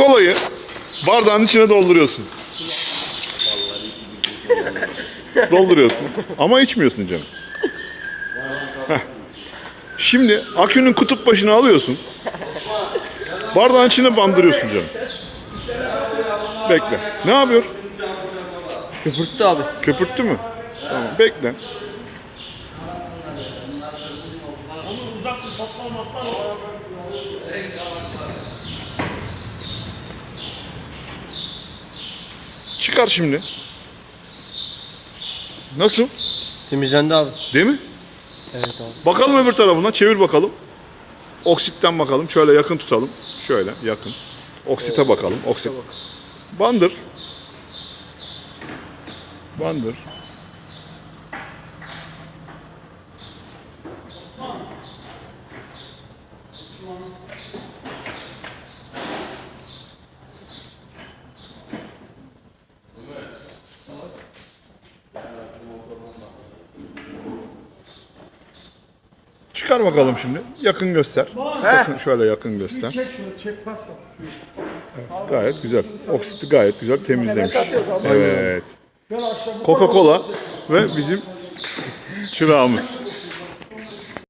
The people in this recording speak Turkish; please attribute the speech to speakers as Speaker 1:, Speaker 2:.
Speaker 1: Kolayı bardağın içine dolduruyorsun. dolduruyorsun. Ama içmiyorsun canım. Heh. Şimdi akünün kutup başını alıyorsun. Bardağın içine bandırıyorsun canım. Bekle. Ne yapıyor?
Speaker 2: Köpürttü abi.
Speaker 1: Köpürttü mü? Tamam bekle. Çıkar şimdi. Nasıl?
Speaker 2: Temizlendi abi.
Speaker 1: Değil mi?
Speaker 2: Evet abi.
Speaker 1: Bakalım öbür tarafına çevir bakalım. Oksitten bakalım. Şöyle yakın tutalım. Şöyle yakın. Oksite bakalım. Oksit. Bandır. Bandır. Çıkar bakalım şimdi. Yakın göster. Yakın, şöyle yakın göster.
Speaker 3: Çek şunu, çek pas yap.
Speaker 1: Gayet güzel. Oksiti gayet güzel temizlemiş. Evet. Coca-Cola ve bizim çırağımız.